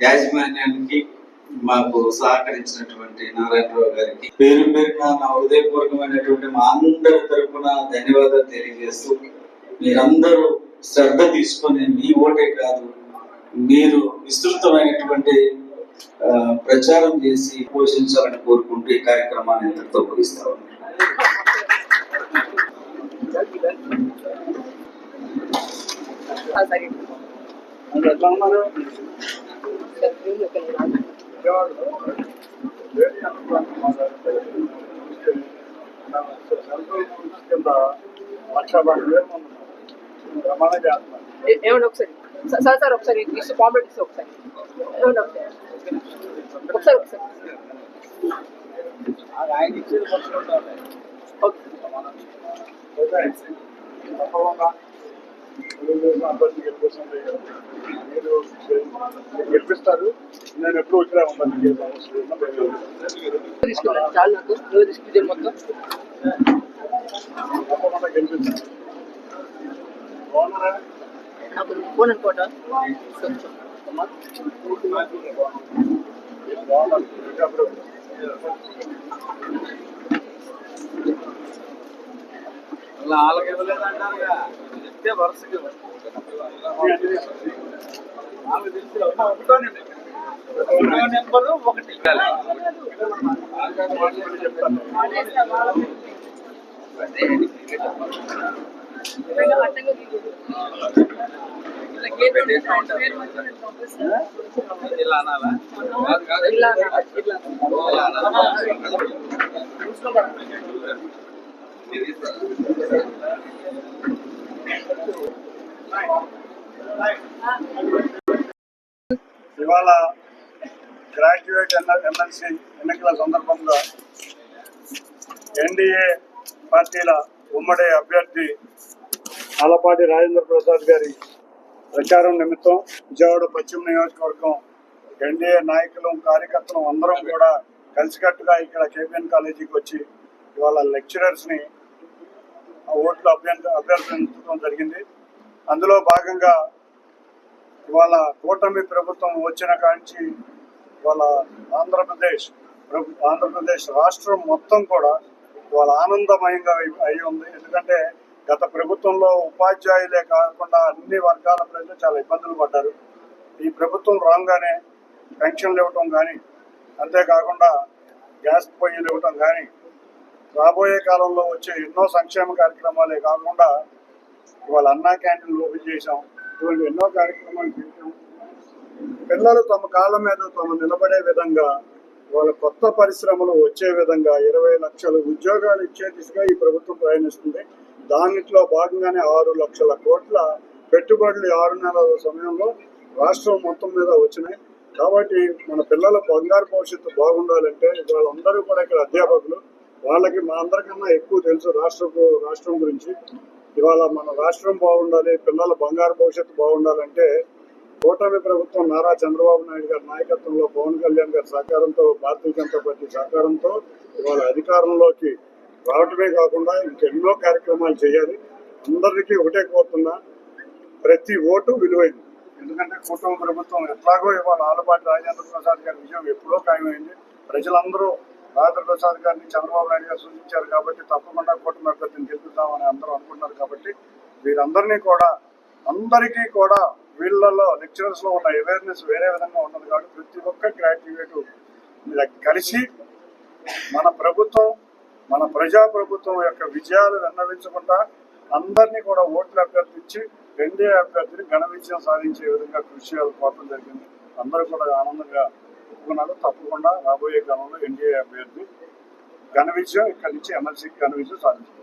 యాజమాన్యానికి మాకు సహకరించినటువంటి నారాయణరావు గారికి పేరు పేరున నా హృదయపూర్వకమైనటువంటి మా అందరి తరపున ధన్యవాదాలు తెలియజేస్తూ మీరందరూ శ్రద్ధ తీసుకొని మీ ఓటే కాదు మీరు విస్తృతమైనటువంటి ఆ, ప్రచారం చేసి పోషించాలని కోరుకుంటూ ఈ కార్యక్రమాన్ని ఇంతటితో ముగిస్తా ఉన్నాను. ఏమండి ఒకసారి స- సార్ సార్ ఒకసారి ఇస్తే పాంప్లెట్ ఇస్తే ఒకసారి ఏమండి ఒకసారి ఒకసారి ఒకసారి ఆయన ఇచ్చేది పట్టుకుంటారు ఓకే తప్పకుండా తెలుగుదేశం అభ్యర్థి మీరు గెలిపిస్తారు నేను ఎప్పుడు వచ్చినా ఉంటాను మీకు మొత్తం తప్పకుండా గెలిపిస్తాను బాగున్నారా ఫోన్ అనుకోట అప్పుడు వాళ్ళకి ఇవ్వలేదంటారుగా. ఇదే వరుసగా నాకు తెలిసి ఒకటో ఒకటి చెప్తాను ఇలా అనాలా ఇలా అనాలా? ఇవాళ గ్రాడ్యుయేట్ ఎమ్మెల్సీ ఎన్నికల సందర్భంగా ఎన్డీఏ పార్టీల ఉమ్మడి అభ్యర్థి ఆలపాటి రాజేంద్ర ప్రసాద్ గారి ప్రచారం నిమిత్తం విజయవాడ పశ్చిమ నియోజకవర్గం ఎన్డీఏ నాయకులు కార్యకర్తలు అందరం కూడా కలిసికట్టుగా ఇక్కడ కేబిఎన్ కాలేజీకి వచ్చి ఇవాళ లెక్చరర్స్ని ని ఓట్లు అభ్యర్థి అభ్యర్థించడం జరిగింది. అందులో భాగంగా ఇవాళ కూటమి ప్రభుత్వం వచ్చిన కాంచి ఇవాళ ఆంధ్రప్రదేశ్ ప్రభు ఆంధ్రప్రదేశ్ రాష్ట్రం మొత్తం కూడా ఇవాళ ఆనందమయంగా అయి- ఉంది. ఎందుకంటే గత ప్రభుత్వంలో ఉపాధ్యాయులే కాకుండా అన్ని వర్గాల ప్రజలు చాలా ఇబ్బందులు పడ్డారు. ఈ ప్రభుత్వం రాగానే పెన్షన్లు ఇవ్వటం కానీ అంతేకాకుండా గ్యాస్ పొయ్యిలు ఇవ్వటం కానీ రాబోయే కాలంలో వచ్చే ఎన్నో సంక్షేమ కార్యక్రమాలే కాకుండా ఇవాళ అన్నా క్యాంటీన్లు ఓపెన్ చేశాం. ఇటువంటి ఎన్నో కార్యక్రమాలు చేశాం. పిల్లలు తమ కాళ్ళ మీద తమ నిలబడే విధంగా వాళ్ళ కొత్త పరిశ్రమలు వచ్చే విధంగా ఇరవై లక్షల ఉద్యోగాలు ఇచ్చే దిశగా ఈ ప్రభుత్వం ప్రయాణిస్తుంది. దానిట్లో భాగంగానే ఆరు లక్షల కోట్ల పెట్టుబడులు ఆరు నెలల సమయంలో రాష్ట్రం మొత్తం మీద వచ్చినాయి. కాబట్టి మన పిల్లల బంగారు భవిష్యత్తు బాగుండాలంటే వాళ్ళందరూ కూడా ఇక్కడ అధ్యాపకులు వాళ్ళకి మా అందరికన్నా ఎక్కువ తెలుసు రాష్ట్రపు రాష్ట్రం గురించి. ఇవాళ మన రాష్ట్రం బాగుండాలి పిల్లల బంగారు భవిష్యత్తు బాగుండాలంటే కూటమి ప్రభుత్వం నారా చంద్రబాబు నాయుడు గారి నాయకత్వంలో పవన్ కళ్యాణ్ గారి సహకారంతో భారతీయ జనతా పార్టీ సహకారంతో ఇవాళ అధికారంలోకి రావటమే కాకుండా ఇంకెన్నో కార్యక్రమాలు చేయాలి. అందరికీ ఒకటే కోరుతున్నా ప్రతి ఓటు విలువైంది. ఎందుకంటే కూటమి ప్రభుత్వం ఎట్లాగో ఇవాళ ఆలపాటి రాజేంద్ర ప్రసాద్ గారి విజయం ఎప్పుడో ఖాయమైంది. ప్రజలందరూ రాజేంద్ర ప్రసాద్ గారిని చంద్రబాబు నాయుడు గారు సూచించారు కాబట్టి తప్పకుండా కూటమి అభ్యర్థిని గెలుపుతామని అందరూ అనుకుంటున్నారు కాబట్టి వీరందరినీ కూడా అందరికీ కూడా వీళ్ళలో లెక్చరర్స్లో ఉన్న అవేర్నెస్ వేరే విధంగా ఉన్నది కాబట్టి ప్రతి ఒక్క గ్రాడ్యుయేట్ కలిసి మన ప్రభుత్వం మన ప్రజా ప్రభుత్వం యొక్క విజయాలు విన్నవించకుండా అందరినీ కూడా ఓట్లు అభ్యర్థించి ఎన్డీఏ అభ్యర్థిని ఘన విజయం సాధించే విధంగా కృషి చేయాల్సుకోవడం జరిగింది. అందరూ కూడా ఆనందంగా ఒప్పుకున్నారు తప్పకుండా రాబోయే కాలంలో ఎన్డీఏ అభ్యర్థి ఘన విజయం ఇక్కడి నుంచి ఎమ్మెల్సీకి ఘన విజయం సాధించారు